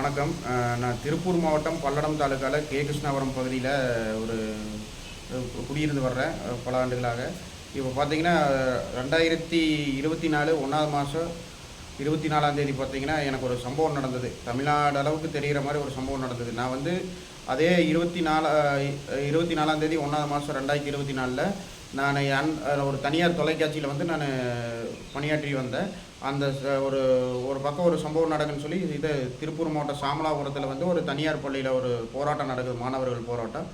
வணக்கம். நான் திருப்பூர் மாவட்டம் பல்லடம் தாலுக்காவில் கே. கிருஷ்ணாபுரம் பகுதியில் ஒரு குடியிருந்து வர்றேன் பல ஆண்டுகளாக. இப்போ பார்த்தீங்கன்னா ரெண்டாயிரத்தி இருபத்தி நாலு ஒன்றாவது மாதம் இருபத்தி நாலாம் தேதி பார்த்தீங்கன்னா எனக்கு ஒரு சம்பவம் நடந்தது. தமிழ்நாடு அளவுக்கு தெரிகிற மாதிரி ஒரு சம்பவம் நடந்தது. நான் வந்து அதே இருபத்தி நாலு இருபத்தி நாலாம் தேதி ஒன்றாவது மாதம் ரெண்டாயிரத்தி இருபத்தி நாலில் நான் அன் ஒரு தனியார் தொலைக்காட்சியில் வந்து நான் பணியாற்றி வந்தேன். அந்த ஒரு ஒரு பக்கம் ஒரு சம்பவம் நடக்குன்னு சொல்லி இது திருப்பூர் மாவட்டம் சாமலாபுரத்தில் வந்து ஒரு தனியார் பள்ளியில் ஒரு போராட்டம் நடக்குது மாணவர்கள் போராட்டம்.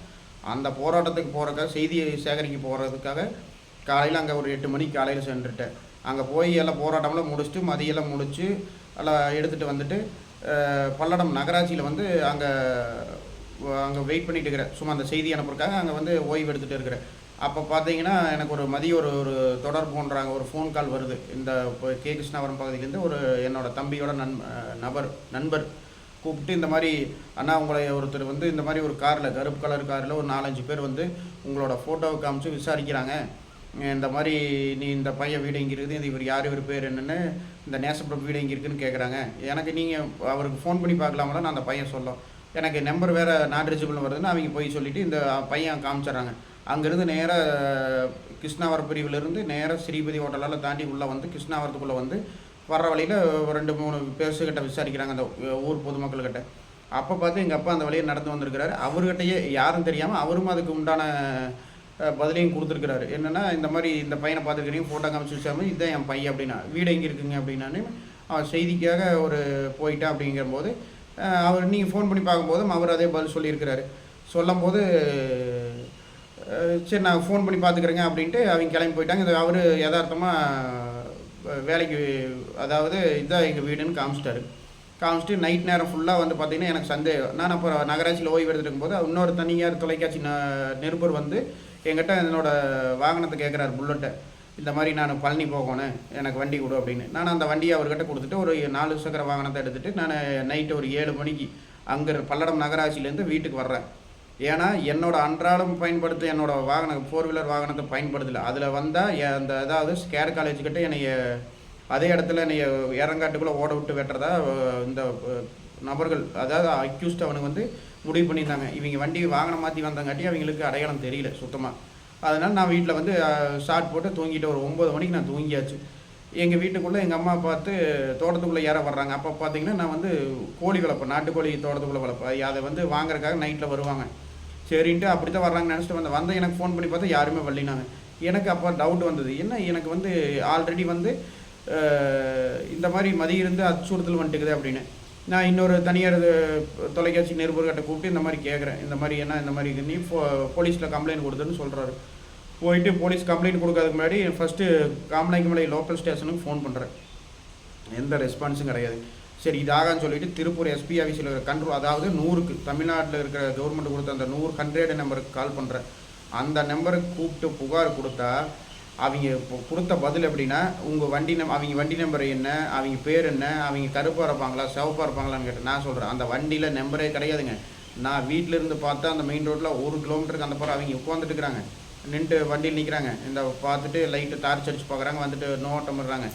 அந்த போராட்டத்துக்கு போகிறக்காக செய்தியை சேகரிக்க போகிறதுக்காக காலையில் அங்கே ஒரு எட்டு மணிக்கு காலையில் சென்றுட்டேன். அங்கே போய் எல்லாம் போராட்டம்லாம் முடிச்சுட்டு மதியெல்லாம் முடித்து எல்லாம் எடுத்துகிட்டு வந்துட்டு பல்லடம் நகராட்சியில் வந்து அங்கே அங்கே வெயிட் பண்ணிட்டு இருக்கிறேன். சும்மா அந்த செய்தி அனுப்புறக்காக அங்கே வந்து ஓய்வு எடுத்துகிட்டு இருக்கிறேன். அப்போ பார்த்தீங்கன்னா எனக்கு ஒரு மதியம் ஒரு ஒரு தொடர்புன்றாங்க ஒரு ஃபோன் கால் வருது. இந்த இப்போ கே. கிருஷ்ணாவரம் பகுதியிலேருந்து ஒரு என்னோட தம்பியோட நண் நபர் நண்பர் கூப்பிட்டு இந்த மாதிரி அண்ணா உங்களை ஒருத்தர் வந்து இந்த மாதிரி ஒரு காரில் கருப்பு கலர் காரில் ஒரு நாலஞ்சு பேர் வந்து உங்களோட ஃபோட்டோவை காமிச்சு விசாரிக்கிறாங்க. இந்த மாதிரி நீ இந்த பையன் வீடு எங்கே இருக்குது இது இவர் யார் இவர் பேர் என்னென்னு இந்த நேசப்புரம் வீடு எங்கே கேட்குறாங்க எனக்கு நீங்கள் அவருக்கு ஃபோன் பண்ணி பார்க்கலாமல நான் அந்த பையன் சொல்லும் எனக்கு நம்பர் வேறு நான் ரிஜிபிள் வருதுன்னு அவங்க போய் சொல்லிவிட்டு இந்த பையன் காமிச்சிட்றாங்க. அங்கேருந்து நேராக கிருஷ்ணாவர பிரிவிலிருந்து நேராக ஸ்ரீபதி ஹோட்டலால் தாண்டி உள்ளே வந்து கிருஷ்ணாவரத்துக்குள்ளே வந்து வர்ற வழியில் ரெண்டு மூணு பேர்ஸுக்கிட்ட விசாரிக்கிறாங்க அந்த ஊர் பொதுமக்கள்கிட்ட. அப்போ பார்த்து எங்கள் அப்பா அந்த வழியை நடந்து வந்திருக்கிறாரு. அவர்கிட்டயே யாரும் தெரியாமல் அவரும் அதுக்கு உண்டான பதிலையும் கொடுத்துருக்கிறாரு. என்னென்னா இந்த மாதிரி இந்த பையனை பார்த்துருக்கிறீங்க ஃபோட்டோ காமிச்சு வச்சாமல் இதுதான் என் பையன் அப்படின்னா வீடு எங்கே இருக்குங்க அப்படின்னானே அவன் செய்திக்காக ஒரு போயிட்டான் அப்படிங்கும்போது அவர் நீங்கள் ஃபோன் பண்ணி பார்க்கும்போதும் அவர் அதே பதில் சொல்லியிருக்கிறாரு. சொல்லும்போது சரி நான் ஃபோன் பண்ணி பார்த்துக்கிறேங்க அப்படின்ட்டு அவங்க கிளம்பி போயிட்டாங்க. இது அவர் யதார்த்தமாக வேலைக்கு அதாவது இதுதான் எங்கள் வீடுன்னு காமிச்சிட்டாரு. காமிச்சிட்டு நைட் நேரம் ஃபுல்லாக வந்து பார்த்தீங்கன்னா எனக்கு சந்தேகம். நான் அப்புறம் நகராட்சியில் ஓய்வு எடுத்துருக்கும் போது இன்னொரு தனியார் தொலைக்காட்சி ந- நிருபர் வந்து என்கிட்ட என்னோட வாகனத்தை கேட்குறாரு புல்லட்டை இந்த மாதிரி நான் பழனி போகணும் எனக்கு வண்டி கொடு அப்படின்னு. நான் அந்த வண்டியை அவர்கிட்ட கொடுத்துட்டு ஒரு நாலு சக்கர வாகனத்தை எடுத்துகிட்டு நான் நைட்டு ஒரு ஏழு மணிக்கு அங்கே பல்லடம் நகராட்சியிலேருந்து வீட்டுக்கு வர்றேன். ஏன்னா என்னோட அன்றாடம் பயன்படுத்த என்னோட வாகனம் ஃபோர் வீலர் வாகனத்தை பயன்படுத்தல. அதில் வந்தால் அந்த அதாவது ஸ்கேர் காலேஜ் கிட்டே என்னைய அதே இடத்துல என்னைய இறங்காட்டுக்குள்ளே ஓட விட்டு வெட்டுறதா இந்த நபர்கள் அதாவது அக்யூஸ்ட் அவனுக்கு வந்து முடிவு பண்ணியிருந்தாங்க. இவங்க வண்டி வாகனம் மாற்றி வந்தங்காட்டி அவங்களுக்கு அடையாளம் தெரியல சுத்தமாக அதனால் நான் வீட்டில் வந்து ஷார்ட் போட்டு தூங்கிட்டு ஒரு ஒம்பது மணிக்கு நான் தூங்கியாச்சு. எங்கள் வீட்டுக்குள்ளே எங்கள் அம்மா பார்த்து தோட்டத்துக்குள்ளே ஏற வர்றாங்க. அப்போ பார்த்தீங்கன்னா நான் வந்து கோழி வளர்ப்பேன் நாட்டுக்கோழி தோட்டத்துக்குள்ளே வளர்ப்பேன் அதை வந்து வாங்குறதுக்காக நைட்டில் வருவாங்க. சரின்ட்டு அப்படி தான் வராங்க நினச்சிட்டு வந்தேன். வந்து எனக்கு ஃபோன் பண்ணி பார்த்தா யாருமே வரலினாங்க எனக்கு அப்போ டவுட் வந்தது. என்ன எனக்கு வந்து ஆல்ரெடி வந்து இந்த மாதிரி மதியம் இருந்து அச்சுறுத்தல் வந்துட்டுக்குது அப்படின்னு. நான் இன்னொரு தனியார் தொலைக்காட்சி நிருபர்கிட்ட கூப்பிட்டு இந்த மாதிரி கேட்குறேன் இந்த மாதிரி என்ன இந்த மாதிரி நீ போலீஸில் கம்ப்ளைண்ட் கொடுத்துன்னு சொல்கிறாரு போயிட்டு போலீஸ் கம்ப்ளைண்ட் கொடுக்கறதுக்கு முன்னாடி ஃபஸ்ட்டு காமநாயக்கமலை லோக்கல் ஸ்டேஷனுக்கு ஃபோன் பண்ணுறேன் எந்த ரெஸ்பான்ஸும் கிடையாது. சரி இதாகன்னு சொல்லிட்டு திருப்பூர் எஸ்பி ஆஃபீஸில் இருக்கிற கண்ட்ரோல் அதாவது நூறுக்கு தமிழ்நாட்டில் இருக்கிற கவர்மெண்ட் கொடுத்த அந்த நூறு ஹண்ட்ரட் நம்பருக்கு கால் பண்ணுறேன் அந்த நம்பருக்கு கூப்பிட்டு புகார் கொடுத்தா அவங்க இப்போ கொடுத்த பதில் எப்படின்னா உங்கள் வண்டி நம் அவங்க வண்டி நம்பர் என்ன அவங்க பேர் என்ன அவங்க கருப்பாக இருப்பாங்களா சிவப்பாக இருப்பாங்களான்னு கேட்டு நான் சொல்கிறேன் அந்த வண்டியில் நம்பரே கிடையாதுங்க. நான் வீட்டில் இருந்து பார்த்தா அந்த மெயின் ரோட்டில் ஒரு கிலோமீட்டருக்கு அந்த பக்கம் அவங்க உட்காந்துட்டு இருக்கிறாங்க நின்றுட்டு வண்டியில் நிற்கிறாங்க இந்த பார்த்துட்டு லைட்டு டார்ச் அடிச்சு பார்க்குறாங்க வந்துட்டு நோட்டம் விடுறாங்க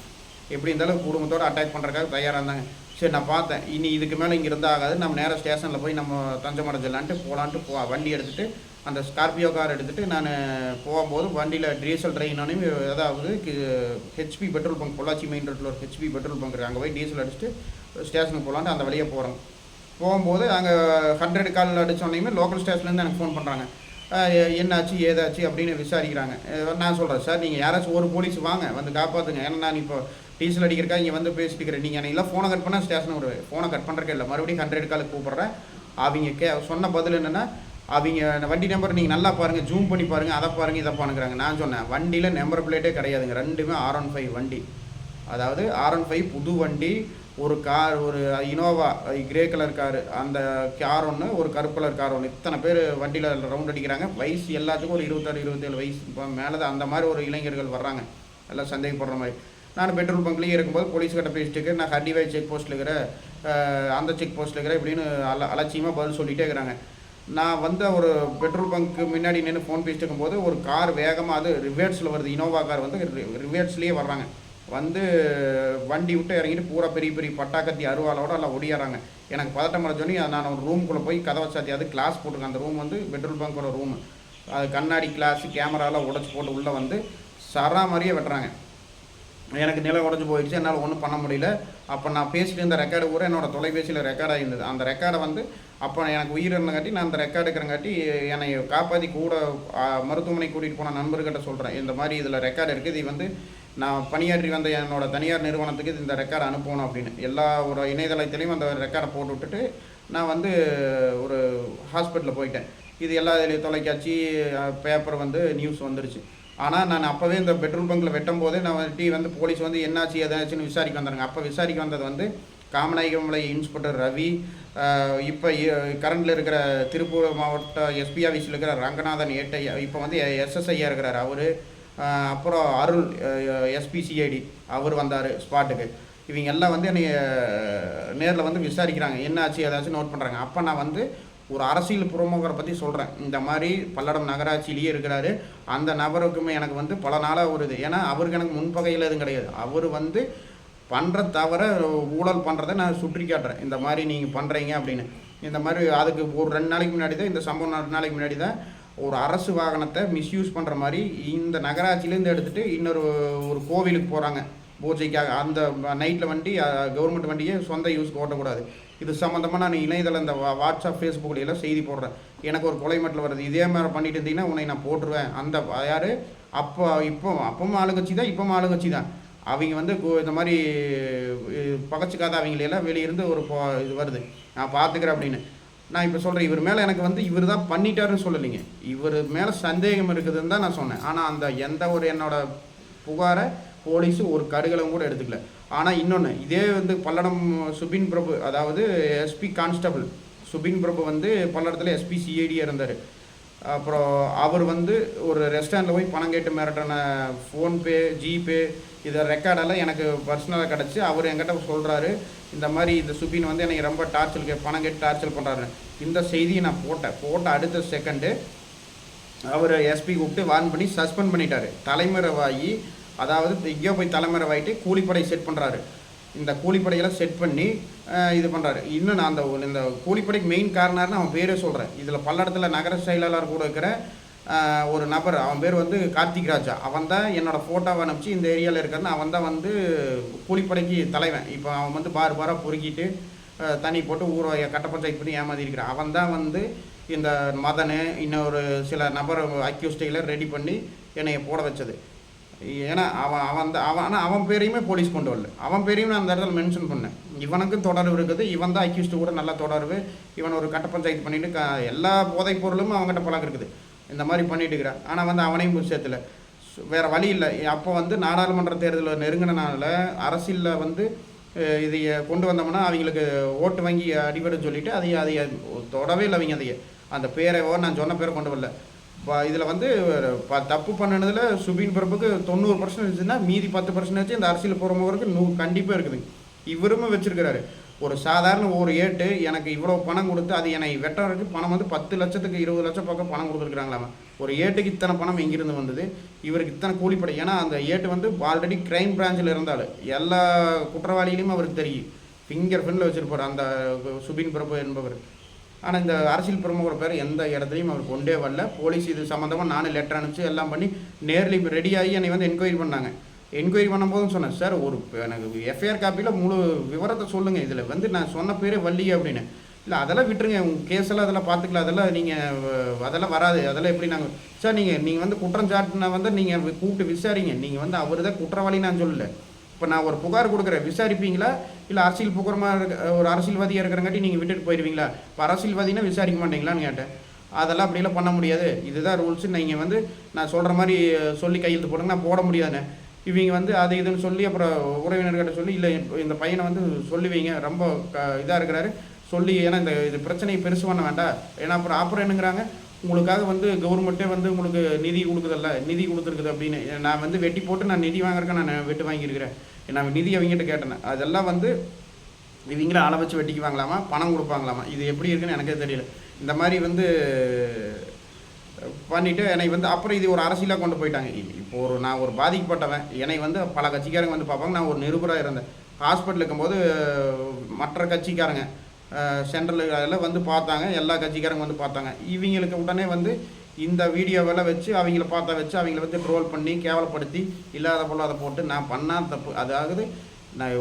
எப்படி இருந்தாலும் குடும்பத்தோடு அட்டாக் பண்ணுறதுக்காக தயாராக இருந்தாங்க. சரி நான் பார்த்தேன். இனி இதுக்கு மேலே இங்கே இருந்தால் ஆகாது. நம்ம நேராக ஸ்டேஷனில் போய் நம்ம தஞ்சம் அடைஞ்சிடலான்ட்டு போகலான்ட்டு போ வண்டி எடுத்துகிட்டு அந்த ஸ்கார்பியோ கார் எடுத்துகிட்டு நான் போகும்போது வண்டியில் டீசல் ட்ரெயினானே அதாவது HP petrol bunk Pollachi main ரோட்டில் ஒரு ஹெச்பி பெட்ரோல் பங்க் இருக்குது. அங்கே போய் டீசல் அடிச்சுட்டு ஸ்டேஷனுக்கு போகலான்ட்டு அந்த வழியாக போகிறோம் போகும்போது அங்கே ஹண்ட்ரட் கால் அடித்தோடனையுமே லோக்கல் ஸ்டேஷன்லேருந்து எனக்கு ஃபோன் பண்ணுறாங்க என்னாச்சு ஏதாச்சு அப்படின்னு விசாரிக்கிறாங்க. நான் சொல்கிறேன் சார் நீங்கள் யாராச்சும் ஒரு போலீஸ் வாங்க வந்து காப்பாற்றுங்க ஏன்னா நான் இப்போ டீசல் அடிக்கிறக்கா இங்கே வந்து பேசிட்டு இருக்கிறேன் நீங்கள் எனக்கு ஃபோனை கட் பண்ணால் ஸ்டேஷன் வருவேன் ஃபோனை கட் பண்ணுறக்கே இல்லை. மறுபடியும் ஹண்ட்ரட் காலுக்கு கூப்பிட்றேன் அவங்க கே சொன்ன பதில் என்னென்னா அவங்க வண்டி நம்பர் நீங்கள் நல்லா பாருங்கள் ஜூம் பண்ணி பாருங்கள் அதை பாருங்கள் இதை பாருங்கிறாங்க. நான் சொன்னேன் வண்டியில் நம்பர் பிளேட்டே கிடையாதுங்க. ரெண்டுமே ஆர் ஒன் ஃபைவ் வண்டி. அதாவது ஆர் ஒன் ஃபைவ் புது வண்டி ஒரு கார் ஒரு இனோவா கிரே கலர் கார் அந்த கார் ஒன்று ஒரு கருப்பு கலர் கார் ஒன்று இத்தனை பேர் வண்டியில் ரவுண்ட் அடிக்கிறாங்க. வயசு எல்லாத்துக்கும் ஒரு இருபத்தாறு இருபத்தேழு வயசு. இப்போ மேலே தான் அந்த மாதிரி ஒரு இளைஞர்கள் வர்றாங்க. எல்லாம் சந்தேகப்படுற மாதிரி. நான் பெட்ரோல் பங்க்லேயே இருக்கும்போது போலீஸ் கிட்ட பேசிட்டு நான் ஹண்டிவாய் செக் போஸ்ட்டில் இருக்கிற அந்த செக் போஸ்ட்டில் இருக்கிற இப்படின்னு அல அலட்சியமாக பதில் சொல்லிகிட்டே இருக்கிறாங்க. நான் வந்து ஒரு பெட்ரோல் பங்க்கு முன்னாடி நின்று ஃபோன் பேசிட்டு இருக்கும்போது ஒரு கார் வேகமாக அது ரிவேர்ட்ஸில் வருது. இனோவா கார் வந்து ரிவேர்ட்ஸ்லேயே வர்றாங்க. வந்து வண்டி விட்டு இறங்கிட்டு பூரா பெரிய பெரிய பட்டாக்கத்தி அருவாளோட எல்லாம் ஒடியாறாங்க. எனக்கு பதட்டம் வர நான் ஒரு ரூம்குள்ளே போய் கதவை சாத்தி அது கிளாஸ் போட்டுருக்கேன். அந்த ரூம் வந்து பெட்ரோல் பங்கோட ரூம் அது கண்ணாடி கிளாஸ் கேமராலாம் உடச்சி போட்டு உள்ளே வந்து சரா மாதிரியே வெட்டுறாங்க. எனக்கு நிலம் உடஞ்சி போயிடுச்சு. என்னால் ஒன்றும் பண்ண முடியல. அப்போ நான் பேசிட்டு இருந்த ரெக்கார்டு கூட என்னோடய தொலைபேசியில் ரெக்கார்டாக இருந்தது அந்த ரெக்கார்டை வந்து அப்போ எனக்கு உயிர் இருந்தங்காட்டி நான் அந்த ரெக்கார்டு இருக்கிறங்காட்டி என்னை காப்பாற்றி கூட மருத்துவமனை கூட்டிகிட்டு போன நண்பர்கிட்ட சொல்கிறேன் இந்த மாதிரி இதில் ரெக்கார்டு இருக்குது இது வந்து நான் பணியாற்றி வந்த என்னோடய தனியார் நிறுவனத்துக்கு இந்த ரெக்கார்டு அனுப்பணும் அப்படின்னு. எல்லா ஒரு இணையதளத்திலையும் அந்த ரெக்கார்டை போட்டு விட்டுட்டு நான் வந்து ஒரு ஹாஸ்பிட்டலில் போயிட்டேன். இது எல்லா இதுலேயும் தொலைக்காட்சி பேப்பர் வந்து நியூஸ் வந்துருச்சு. ஆனால் நான் அப்போவே இந்த பெட்ரோல் பங்கில் வெட்டும் போதே நான் டீ வந்து போலீஸ் வந்து என்னாச்சு எதாச்சுன்னு விசாரிக்க வந்தாங்க அப்போ விசாரிக்க வந்தது வந்து காமநாயகமலை இன்ஸ்பெக்டர் ரவி இப்போ கரண்டில் இருக்கிற திருப்பூர் மாவட்ட எஸ்பி ஆஃபீஸில் இருக்கிற ரங்கநாதன் ஏட்டையா இப்போ வந்து எஸ்எஸ்ஐயா இருக்கிறார். அவர் அப்புறம் அருள் எஸ்பிசிஐடி அவர் வந்தார் ஸ்பாட்டுக்கு. இவங்க எல்லாம் வந்து என்னை நேரில் வந்து விசாரிக்கிறாங்க. என்னாச்சு ஏதாச்சும் நோட் பண்ணுறாங்க அப்போ நான் வந்து ஒரு அரசியல் பிரமுகரை பற்றி சொல்கிறேன் இந்த மாதிரி பல்லடம் நகராட்சியிலேயே இருக்கிறாரு. அந்த நபருக்குமே எனக்கு வந்து பல நாளாக ஒரு இது. ஏன்னா அவருக்கு எனக்கு முன்பகையில் எதுவும் கிடையாது. அவர் வந்து பண்ணுற தவிர ஊழல் பண்ணுறதை நான் சுற்றி காட்டுறேன் இந்த மாதிரி நீங்கள் பண்ணுறீங்க அப்படின்னு. இந்த மாதிரி அதுக்கு ஒரு ரெண்டு நாளைக்கு முன்னாடி தான் இந்த சம்பவம் ரெண்டு நாளைக்கு முன்னாடி தான் ஒரு அரசு வாகனத்தை மிஸ்யூஸ் பண்ணுற மாதிரி இந்த நகராட்சியிலேருந்து எடுத்துகிட்டு இன்னொரு ஒரு கோவிலுக்கு போகிறாங்க பூஜைக்காக அந்த நைட்டில் வண்டி கவர்மெண்ட் வண்டியை சொந்த யூஸ்க்கு ஓட்டக்கூடாது. இது சம்மந்தமாக நான் இணையதளம் இந்த வா- வாட்ஸ்அப் ஃபேஸ்புக்கில் எல்லாம் செய்தி போடுறேன். எனக்கு ஒரு கொலை மட்டில் வருது. இதே மாதிரி பண்ணிட்டு இருந்தீங்கன்னா உன்னை நான் போட்டுருவேன். அந்த யார்? அப்போ இப்போ அப்பவும் ஆளுங்கட்சி தான் இப்பவும் ஆளுங்கட்சி தான். அவங்க வந்து இந்த மாதிரி அஹ், பகச்சுக்காத அவங்களெல்லாம் வெளியிருந்து ஒரு இது வருது. நான் பார்த்துக்கிறேன் அப்படின்னு. நான் இப்போ சொல்கிறேன் இவர் மேலே எனக்கு வந்து இவர் தான் பண்ணிட்டாருன்னு சொல்லலைங்க. இவர் மேலே சந்தேகம் இருக்குதுன்னு தான் நான் சொன்னேன். ஆனால் அந்த எந்த ஒரு என்னோட புகாரை போலீஸு ஒரு கடுகளவும் கூட எடுத்துக்கல. ஆனால் இன்னொன்று இதே வந்து பல்லடம் சுபின் பிரபு அதாவது எஸ்பி கான்ஸ்டபிள் சுபின் பிரபு வந்து பல்லடத்தில் எஸ்பி சிஐடியாக இருந்தார். அப்புறம் அவர் வந்து ஒரு ரெஸ்டாரண்ட்டில் போய் பணம் கேட்டு மிரட்டின ஃபோன்பே ஜிபே இதை ரெக்கார்டெல்லாம் எனக்கு பர்சனலாக கிடச்சி அவர் என்கிட்ட சொல்கிறாரு இந்த மாதிரி இந்த சுபின் வந்து எனக்கு ரொம்ப டார்ச்சல் கே பணம் கேட்டு டார்ச்சல் பண்ணுறாரு இந்த செய்தியை நான் போட்டேன். போட்ட அடுத்த செகண்டு அவர் எஸ்பி கூப்பிட்டு வார்ன் பண்ணி சஸ்பெண்ட் பண்ணிட்டார். தலைமறைவாகி அதாவது எங்கேயோ போய் தலைமறைவாயிட்டு கூலிப்படை செட் பண்ணுறாரு இந்த கூலிப்படையெல்லாம் செட் பண்ணி இது பண்ணுறாரு இன்னும் நான் அந்த இந்த கூலிப்படைக்கு மெயின் காரணம்னு அவன் பேரே சொல்கிறேன் இதில் பல்லடத்தில் நகர செயலாளர் கூட இருக்கிற ஒரு நபர் அவன் பேர் வந்து கார்த்திக் ராஜா. அவன் தான் என்னோடய ஃபோட்டோவை அனுப்பிச்சு இந்த ஏரியாவில் இருக்கிறன்னு அவன் தான் வந்து கூலிப்படைக்கு தலைவன். இப்போ அவன் வந்து பார் பாராக பொறுக்கிட்டு தண்ணி போட்டு ஊரை கட்ட பஞ்சாயத்து பண்ணி ஏமாத்திருக்கிறான் அவன் தான் வந்து இந்த மதனு இன்னொரு சில நபர் அக்யூஸ்டைகளை ரெடி பண்ணி என்னையை போட வச்சது. ஏன்னா அவன் அவன் தான் அவன் ஆனால் அவன் பேரையுமே போலீஸ் கொண்டு வரல. அவன் பேரையும் நான் அந்த இடத்துல மென்ஷன் பண்ணேன். இவனுக்கும் தொடர்பு இருக்குது. இவன் தான் அக்யூஸ்டு கூட நல்லா தொடர்பு. இவன் ஒரு கட்ட பஞ்சாயத்து பண்ணிட்டு க எல்லா போதைப் பொருளும் அவங்ககிட்ட பழக்கம் இருக்குது. இந்த மாதிரி பண்ணிட்டு இருக்கிறான். ஆனால் வந்து அவனையும் சேர்த்துல. சு- வழி இல்லை. அப்போ வந்து நாடாளுமன்ற தேர்தலில் நெருங்கினால அரசியலில் வந்து அஹ், இதைய கொண்டு வந்தோம்னா அவங்களுக்கு ஓட்டு வாங்கி அடிபட சொல்லிவிட்டு அதை அதை தொடவே இல்லை அவங்க அதையே. அந்த பேரையோ நான் சொன்ன பேரை கொண்டு வரல. இதில் வந்து ப- தப்பு பண்ணினதில் சுபின் பிரபுக்கு தொண்ணூறு பர்சன்ட் இருந்துச்சுன்னா மீதி பத்து பர்சன்டேஜ் இந்த அரசியல் போகிறவங்களுக்கு நூ கண்டிப்பாக இருக்குது. இவருமே வச்சிருக்கிறாரு. ஒரு சாதாரண ஒரு ஏட்டு எனக்கு இவ்வளோ பணம் கொடுத்து அது என்னை வெட்டுறதுக்கு பணம் வந்து பத்து லட்சத்துக்கு இருபது லட்சம் பக்கம் பணம் கொடுத்துருக்குறாங்களாம். ஒரு ஏட்டுக்கு இத்தனை பணம் எங்கிருந்து வந்தது? இவருக்கு இத்தனை கூலிப்படை. ஏன்னா அந்த ஏட்டு வந்து ஆல்ரெடி கிரைம் பிரான்ச்சில் இருந்தால் எல்லா குற்றவாளிகளையும் அவருக்கு தெரியும். ஃபிங்கர் பிரிண்டில் வச்சுருப்பார். அந்த சுபின் பிரபு என்பவர். ஆனால் இந்த அரசியல் பிரமுகர் பேர் எந்த இடத்துலையும் அவர் கொண்டே வரல. போலீஸ் இது சம்மந்தமாக நானும் லெட்டர் அனுப்பிச்சு எல்லாம் பண்ணி நேரில் இப்போ ரெடியாகி என்னை வந்து என்கொயரி பண்ணாங்க. என்கொயரி பண்ணும்போதும் சொன்னேன் சார் ஒரு எனக்கு எஃப்ஐஆர் காப்பியில் முழு விவரத்தை சொல்லுங்கள் இதில் வந்து நான் சொன்ன பேரே வள்ளி அப்படின்னு. இல்லை அதெல்லாம் விட்டுருங்க. உங்கள் கேஸெல்லாம் அதெல்லாம் பார்த்துக்கலாம். அதெல்லாம் நீங்கள் அதெல்லாம் வராது. அதெல்லாம் எப்படி நாங்கள் சார் நீங்கள் நீங்கள் வந்து குற்றம் சாட்டினா வந்து நீங்கள் கூப்பிட்டு விசாரிங்க. நீங்கள் வந்து அவர் தான் குற்றவாளி நான் சொல்லலை. இப்போ நான் ஒரு புகார் கொடுக்குறேன். விசாரிப்பீங்களா? இல்லை அரசியல் புகரமாக இருக்க ஒரு அரசியல்வாதியாக இருக்கிறங்காட்டி நீங்கள் விட்டுட்டு போயிடுவீங்களா இப்போ அரசியல்வாதினா விசாரிக்க மாட்டீங்களான்னு கேட்டேன். அதெல்லாம் அப்படிலாம் பண்ண முடியாது. இதுதான் ரூல்ஸ். நீங்கள் வந்து நான் சொல்கிற மாதிரி சொல்லி கையெழுத்து போடுங்க. நான் போட முடியாதுண்ணே இவங்க வந்து அது இதுன்னு சொல்லி அப்புறம் உறவினர்கிட்ட சொல்லி இல்லை இந்த பையனை வந்து சொல்லுவீங்க. ரொம்ப க இதாக இருக்கிறாரு. சொல்லி ஏன்னா இந்த இது பிரச்சனையை பெருசு பண்ண வேண்டாம். ஏன்னா அப்புறம் அப்புறம் உங்களுக்காக வந்து கவர்மெண்ட்டே வந்து உங்களுக்கு நிதி கொடுக்குதல்ல? நிதி கொடுத்துருக்குது அப்படின்னு. நான் வந்து வெட்டி போட்டு நான் நிதி வாங்குறதுக்கு நான் வெட்டு வாங்கியிருக்கிறேன். நான் நிதி அவங்ககிட்ட கேட்டேன். அதெல்லாம் வந்து இவங்கள ஆளை வச்சு வெட்டிக்குவாங்களாமா பணம் கொடுப்பாங்களாமா? இது எப்படி இருக்குன்னு எனக்கே தெரியல. இந்த மாதிரி வந்து பண்ணிவிட்டு என்னை வந்து அப்புறம் இது ஒரு அரசியலாக கொண்டு போயிட்டாங்க. இப்போ ஒரு நான் ஒரு பாதிக்கப்பட்டவன். என்னை வந்து பல கட்சிக்காரங்க வந்து பார்ப்பாங்க. நான் ஒரு நிருபராக இருந்தேன். ஹாஸ்பிட்டல் இருக்கும்போது மற்ற கட்சிக்காரங்க சென்ட்ரல் அதில் வந்து பார்த்தாங்க. எல்லா கட்சிக்காரங்க வந்து பார்த்தாங்க. இவங்களுக்கு உடனே வந்து இந்த வீடியோவெல்லாம் வச்சு அவங்கள பார்த்தா வச்சு அவங்கள வந்து ட்ரோல் பண்ணி கேவலப்படுத்தி இல்லாத பொல்லாத போட்டு நான் பண்ணால் தப்பு. அதாவது நான்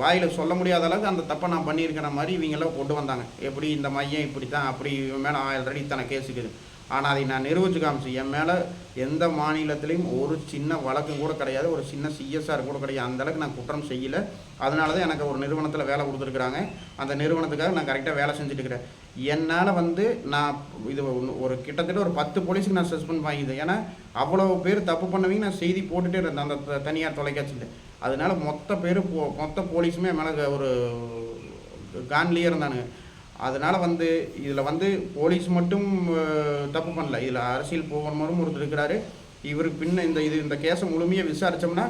வாயில் சொல்ல முடியாத அளவுக்கு அந்த தப்பை நான் பண்ணியிருக்கிற மாதிரி இவங்கெல்லாம் கொண்டு வந்தாங்க. எப்படி இந்த மையம் இப்படி தான் அப்படி இவன் மேலே ஆல்ரெடி தன கேஸுக்குது ஆனால் அதை நான் நிரூபிச்சு காமிச்சு என் மேலே எந்த மாநிலத்திலையும் ஒரு சின்ன வழக்கும் கூட கிடையாது ஒரு சின்ன சிஎஸ்ஆர் கூட கிடையாது. அந்தளவுக்கு நான் குற்றம் செய்யலை. அதனால தான் எனக்கு ஒரு நிறுவனத்தில் வேலை கொடுத்துருக்குறாங்க. அந்த நிறுவனத்துக்காக நான் கரெக்டாக வேலை செஞ்சுட்டு இருக்கிறேன் என்னால் வந்து நான் இது ஒரு கிட்டத்தட்ட ஒரு பத்து போலீஸுக்கு நான் சஸ்பெண்ட் வாங்கிது ஏன்னா அவ்வளோ பேர் தப்பு பண்ணவங்க நான் செய்தி போட்டுகிட்டே இருந்தேன். அந்த த- தனியார் தொலைக்காட்சியில். அதனால மொத்த பேர் போ மொத்த போலீஸுமே மேலே ஒரு கான்லேயே இருந்தானுங்க. அதனால் வந்து இதில் வந்து போலீஸ் மட்டும் தப்பு பண்ணல. இதில் அரசியல் போகணுமரும் ஒருத்தர் இருக்கிறாரு. இவருக்கு பின்ன இந்த இது இந்த கேஸை முழுமையாக விசாரித்தோம்னா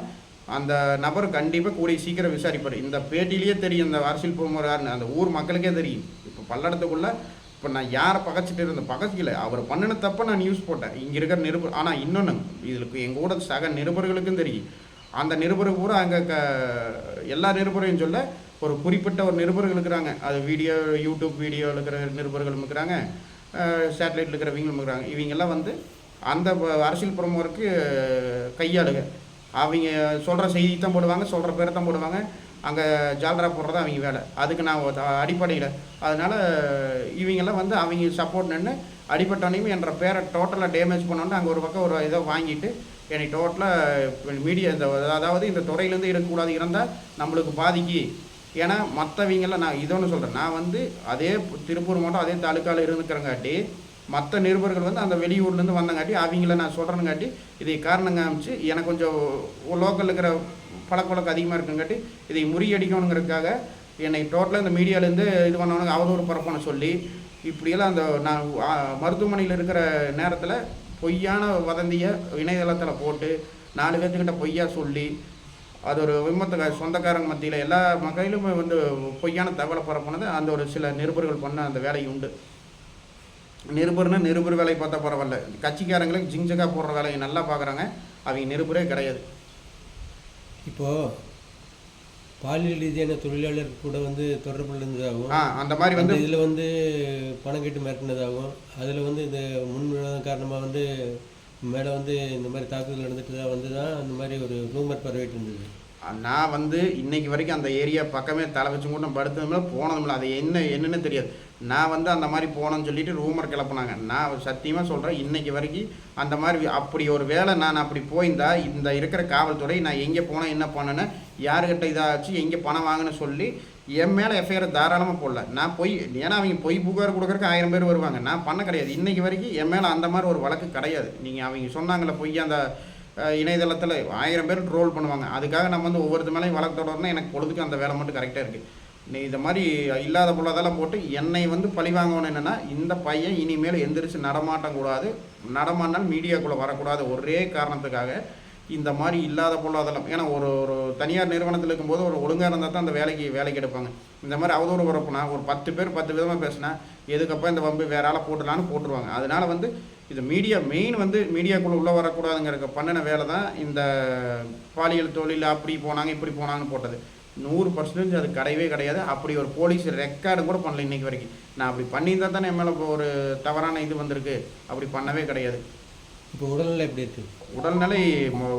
அந்த நபர் கண்டிப்பாக கூடிய சீக்கிரம் விசாரிப்பார். இந்த பேட்டிலேயே தெரியும் இந்த அரசியல் போகும்போது அந்த ஊர் மக்களுக்கே தெரியும். இப்போ பல்லடத்துக்குள்ளே இப்போ நான் யாரை பகச்சிட்டு இருந்தேன் பகச்சிக்கல அவர் பண்ணின தப்பை நான் நியூஸ் போட்டேன். இங்கே இருக்கிற நிருபர் ஆனால் இன்னொன்று இதுக்கு எங்கள் கூட சக நிருபர்களுக்கும் தெரியும். அந்த நிருபருக்கு பூரா அங்கே க எல்லா நிருபரையும் சொல்ல ஒரு குறிப்பிட்ட ஒரு நிருபர்கள் இருக்கிறாங்க. அது வீடியோ யூடியூப் வீடியோவில் இருக்கிற நிருபர்களும் இருக்கிறாங்க. சேட்டலைட்டில் இருக்கிறவங்களும் இருக்கிறாங்க. இவங்கெல்லாம் வந்து அந்த அரசியல் பிரமுகருக்கு கையாளுக. அவங்க சொல்கிற செய்தி தான் போடுவாங்க சொல்கிற பேரை தான் போடுவாங்க. அங்கே ஜால்ரா போடுறது அவங்க வேலை. அதுக்கு நான் அடிப்படையில். அதனால் இவங்கெல்லாம் வந்து அவங்க சப்போர்ட் நின்று அடிப்பட்டவனையும் என்ற பேரை டோட்டலாக டேமேஜ் பண்ணோன்னு அங்கே ஒரு பக்கம் ஒரு இதை வாங்கிட்டு என்னை டோட்டலாக மீடியா இந்த அதாவது இந்த துறையிலேருந்து இருக்கக்கூடாது இருந்தால் நம்மளுக்கு பாதிக்கு. ஏன்னா மற்றவங்களாம் நான் இதொன்று சொல்கிறேன் நான் வந்து அதே திருப்பூர் மாவட்டம் அதே தாலுக்காவில் இருந்துக்கிறங்காட்டி மற்ற நிருபர்கள் வந்து அந்த வெளியூர்லேருந்து வந்தங்காட்டி அவங்கள நான் சொல்கிறேங்காட்டி இதை காரணம் காமிச்சு எனக்கு கொஞ்சம் லோக்கலில் இருக்கிற பழக்கவழக்கம் அதிகமாக இருக்குங்காட்டி இதை முறியடிக்கணுங்கிறதுக்காக என்னை டோட்டலாக இந்த மீடியாவிலேருந்து இது பண்ணணும் அவதூறு பரப்பன சொல்லி இப்படியெல்லாம் அந்த நான் மருத்துவமனையில் இருக்கிற நேரத்தில் பொய்யான வதந்தியை இணையதளத்தில் போட்டு நாலு பேர்த்துக்கிட்ட பொய்யா சொல்லி அது ஒரு விமத்த சொந்தக்காரங்க மத்தியில் எல்லா மக்களிலும் வந்து பொய்யான தகவலை பரப்புனது அந்த ஒரு சில நிருபர்கள் பண்ண அந்த வேலை உண்டு. நிருபர்னு நிருபர் வேலையை பார்த்தா பரவாயில்ல. கட்சிக்காரங்களுக்கு ஜிங்ஜகா போடுற வேலையை நல்லா பார்க்குறாங்க. அவங்க நிருபரே கிடையாது. இப்போது பாலியல் ரீதியான தொழிலாளர் கூட வந்து தொடர்பில் இருந்ததாகவும் அந்த மாதிரி வந்து இதில் வந்து பணம் கேட்டு மிரட்டினதாகவும் அதில் வந்து இந்த முன் காரணமாக வந்து மேலே வந்து இந்த மாதிரி தாக்குதல் நடந்துட்டு தான் வந்து தான் இந்த மாதிரி ஒரு ரூமர் பரவிட்டு இருந்தது நான் வந்து இன்னைக்கு வரைக்கும் அந்த ஏரியா பக்கமே தலை வச்சு கூட படுத்ததுமில்ல போனதுமில்ல அது என்ன என்னன்னு தெரியாது. நான் வந்து அந்த மாதிரி போனேன்னு சொல்லிட்டு ரூமர் கிளப்புனாங்க. நான் சத்தியமாக சொல்கிறேன் இன்னைக்கு வரைக்கும் அந்த மாதிரி அப்படி ஒரு வேலை நான் அப்படி போயிருந்தா இந்த இருக்கிற காவல்துறை நான் எங்கே போனேன் என்ன பண்ணேன்னு யாருக்கிட்ட இதாச்சு எங்கே பணம் வாங்கினு சொல்லி என் மேலே எஃப்ஐஆர் தாராளமாக போடல. நான் பொய் ஏன்னா அவங்க பொய் புகார் கொடுக்குறக்கு ஆயிரம் பேர் வருவாங்க. நான் பண்ண கிடையாது. இன்னைக்கு வரைக்கும் என் மேலே அந்த மாதிரி ஒரு வழக்கு கிடையாது. நீங்கள் அவங்க சொன்னாங்களே பொய் அந்த இணையதளத்தில் ஆயிரம் பேர் ட்ரோல் பண்ணுவாங்க. அதுக்காக நம்ம வந்து ஒவ்வொருத்த மேலேயும் வழக்கு தொடர்னா எனக்கு பொழுதுக்கு அந்த வேலை மட்டும் கரெக்டாக இருக்குது நீ இந்த மாதிரி இல்லாத பொல்லாதெல்லாம் போட்டு என்னை வந்து பழி வாங்கணும் என்னென்னா இந்த பையன் இனிமேல் எந்திரிச்சு நடமாட்டம் கூடாது நடமாடினால் மீடியாக்குள்ளே வரக்கூடாது. ஒரே காரணத்துக்காக இந்த மாதிரி இல்லாத பொல்லாதெல்லாம் ஏன்னா ஒரு ஒரு தனியார் நிறுவனத்தில் இருக்கும்போது ஒரு ஒழுங்காக இருந்தால் தான் அந்த வேலைக்கு வேலைக்கு எடுப்பாங்க. இந்த மாதிரி அவதூறு உறப்புனா ஒரு பத்து பேர் பத்து விதமாக பேசினா எதுக்கப்போ இந்த வம்பு வேற ஆளை போட்டுடலான்னு போட்டுருவாங்க. அதனால வந்து இது மீடியா மெயின் வந்து மீடியாக்குள்ளே உள்ளே வரக்கூடாதுங்கிறக்க பண்ணின வேலை தான் இந்த பாலியல் தொழில் அப்படி போனாங்க இப்படி போனாங்கன்னு போட்டது. நூறு பர்சன்டேஜ் அது கிடையவே கிடையாது. அப்படி ஒரு போலீஸ் ரெக்கார்டு கூட பண்ணல இன்னைக்கு வரைக்கும். நான் அப்படி பண்ணியிருந்தா தானே என் மேலே இப்போ ஒரு தவறான இது வந்திருக்கு. அப்படி பண்ணவே கிடையாது. இப்போ உடல்நிலை எப்படி இருக்குது உடல்நிலை